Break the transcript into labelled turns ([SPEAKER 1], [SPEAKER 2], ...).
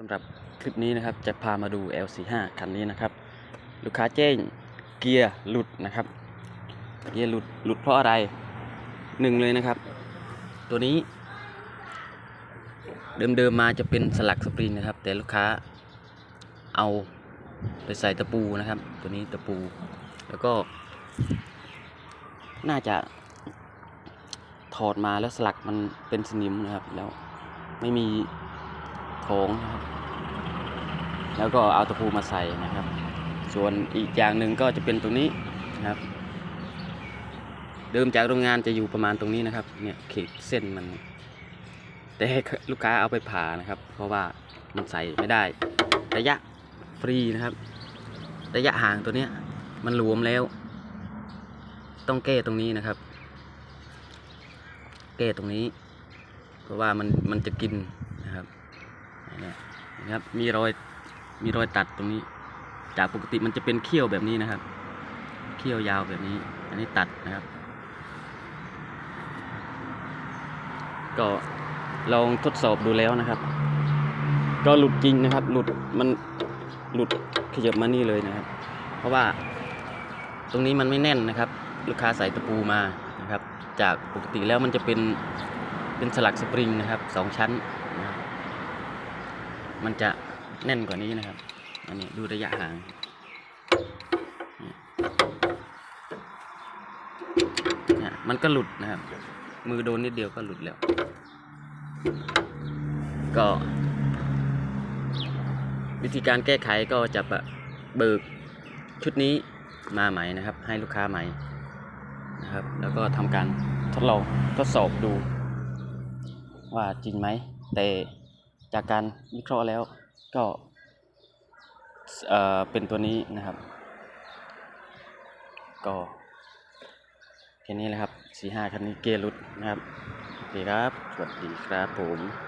[SPEAKER 1] สำหรับคลิปนี้นะครับจะพามาดู L45 คันนี้นะครับ ลูกค้าแจ้งเกียร์หลุดนะครับ เกียร์หลุดหลุดเพราะอะไรหนึ่งเลยนะครับ ตัวนี้ เดิมๆมาจะเป็นสลักสปริงนะครับ แต่ลูกค้าเอาไปใส่ตะปูนะครับ ตัวนี้ตะปู แล้วก็ น่าจะถอดมาแล้วสลักมันเป็นสนิมนะครับ แล้วไม่มี โถงนะครับ แล้วก็เอาตะปูมาใส่นะครับ ส่วนอีกอย่างหนึ่งก็จะเป็นตรงนี้นะครับ เดิมจากโรงงานจะอยู่ประมาณตรงนี้นะครับ เนี่ยขีดเส้นมัน แต่ให้ลูกค้าเอาไปผ่านะครับ เพราะว่ามันใส่ไม่ได้ ระยะฟรีนะครับ ระยะห่างตัวเนี้ยมันหลวมแล้ว ต้องแก้ตรงนี้นะครับ แก้ตรงนี้ เพราะว่ามันมันจะกิน นะครับ มีรอยมีรอยตัดตรงนี้ จากปกติมันจะเป็นเขี้ยวแบบนี้นะครับ เขี้ยวยาวแบบนี้ อันนี้ตัดนะครับ ก็ลองทดสอบดูแล้วนะครับ ก็หลุดจริงนะครับ หลุดมันหลุดขยับมานี่เลยนะครับ เพราะว่าตรงนี้มันไม่แน่นนะครับ ลูกค้าใส่ตะปูมานะครับ จากปกติแล้วมันจะเป็นเป็นสลักสปริงนะครับสองชั้นนะครับ มันจะแน่นกว่านี้นะครับ อันนี้ดูระยะห่างเนี่ยมันก็หลุดนะครับ มือโดนนิดเดียวก็หลุดแล้ว ก็ วิธีการแก้ไขก็จะปะเบิกชุดนี้มาใหม่นะครับ ให้ลูกค้าใหม่นะครับ แล้วก็ทำการทดลองทดสอบดูว่าจริงไหมแต่ จากการวิเคราะห์แล้วก็เอ่อเป็นตัวนี้นะครับ ก็แค่นี้แหละครับสี่ห้าคันนี้เกียร์ลุดนะครับ โอเคครับ สวัสดีครับผม